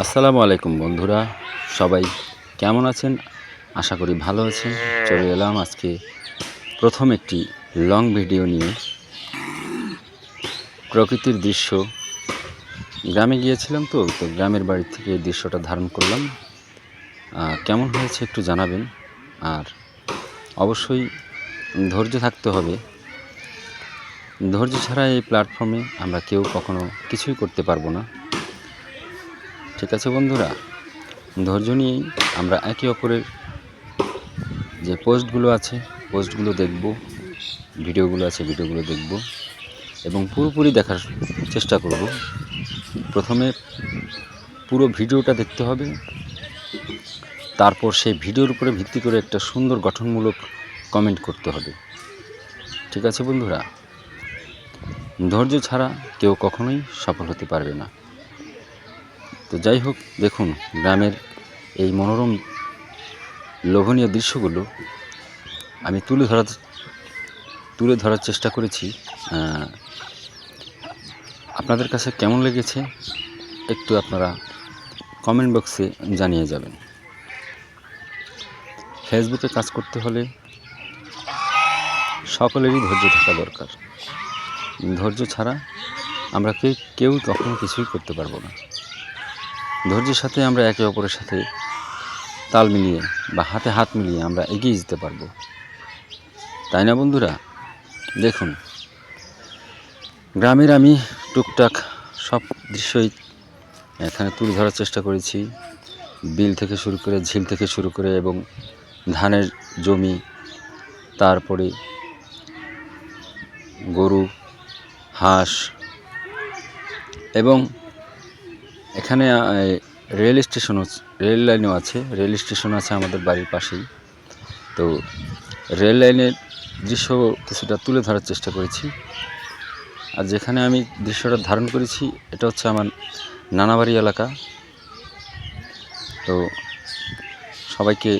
আসসালামু আলাইকুম বন্ধুরা, সবাই কেমন আছেন? আশা করি ভালো আছেন। চলে এলাম আজকে প্রথম একটি লং ভিডিও নিয়ে। প্রকৃতির দৃশ্য। গ্রামে গিয়েছিলাম তো তো গ্রামের বাড়ি থেকে দৃশ্যটা ধারণ করলাম। কেমন হয়েছে একটু জানাবেন। আর অবশ্যই ধৈর্য থাকতে হবে। ধৈর্য ছাড়া এই প্ল্যাটফর্মে আমরা কেউ কখনো কিছুই করতে পারব না। ঠিক আছে বন্ধুরা? ধৈর্য নিয়েই আমরা একে অপরের যে পোস্টগুলো আছে, পোস্টগুলো দেখব, ভিডিওগুলো আছে, ভিডিওগুলো দেখব এবং পুরোপুরি দেখার চেষ্টা করব। প্রথমে পুরো ভিডিওটা দেখতে হবে, তারপর সেই ভিডিওর উপরে ভিত্তি করে একটা সুন্দর গঠনমূলক কমেন্ট করতে হবে। ঠিক আছে বন্ধুরা? ধৈর্য ছাড়া কেউ কখনোই সফল হতে পারবে না। তো যাই হোক, দেখুন, গ্রামের এই মনোরম, লোভনীয় দৃশ্যগুলো আমি তুলে ধরার তুলে ধরার চেষ্টা করেছি। আপনাদের কাছে কেমন লেগেছে একটু আপনারা কমেন্ট বক্সে জানিয়ে যাবেন। ফেসবুকে কাজ করতে হলে সকলেরই ধৈর্য থাকা দরকার। ধৈর্য ছাড়া আমরা কেউ কেউ কখনো কিছুই করতে পারব না। ধৈর্যের সাথে আমরা একে অপরের সাথে তাল মিলিয়ে বা হাতে হাত মিলিয়ে আমরা এগিয়ে যেতে পারব। তাই না বন্ধুরা? দেখুন, গ্রামের আমি টুকটাক সব দৃশ্যই এখানে তুলে ধরার চেষ্টা করেছি। বিল থেকে শুরু করে ঝিল থেকে শুরু করে এবং ধানের জমি, তারপরে গরু, হাঁস এবং এখানে রেল স্টেশনও রেল লাইনও আছে, রেল স্টেশন আছে আমাদের বাড়ির পাশেই। তো রেল লাইনের দৃশ্য কিছুটা তুলে ধরার চেষ্টা করেছি। আর যেখানে আমি দৃশ্যটা ধারণ করেছি, এটা হচ্ছে আমার নানাবাড়ি এলাকা। তো সবাইকে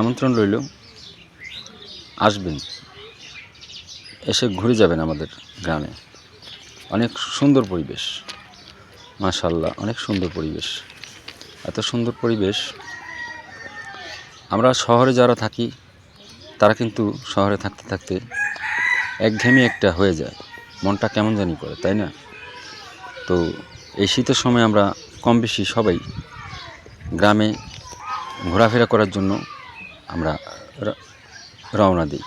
আমন্ত্রণ রইল। আসবেন, এসে ঘুরে যাবেন আমাদের গ্রামে। অনেক সুন্দর পরিবেশ। মাশাল্লাহ অনেক সুন্দর পরিবেশ। এত সুন্দর পরিবেশ। আমরা শহরে যারা থাকি, তারা কিন্তু শহরে থাকতে থাকতে একঘেয়েমি একটা হয়ে যায়। মনটা কেমন জানি করে, তাই না? তো এই শীতের সময় আমরা কম বেশি সবাই গ্রামে ঘোরাফেরা করার জন্য আমরা রওনা দিই।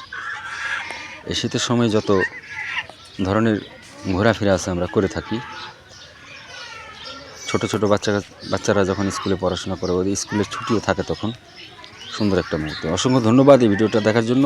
এই শীতের সময় যত ধরনের ঘোরাফেরা আছে আমরা করে থাকি। ছোট ছোট বাচ্চা বাচ্চারা যখন স্কুলে পড়াশোনা করে, ওদের স্কুলের ছুটিও থাকে তখন। সুন্দর একটা মুহূর্ত। অসংখ্য ধন্যবাদ এই ভিডিওটা দেখার জন্য।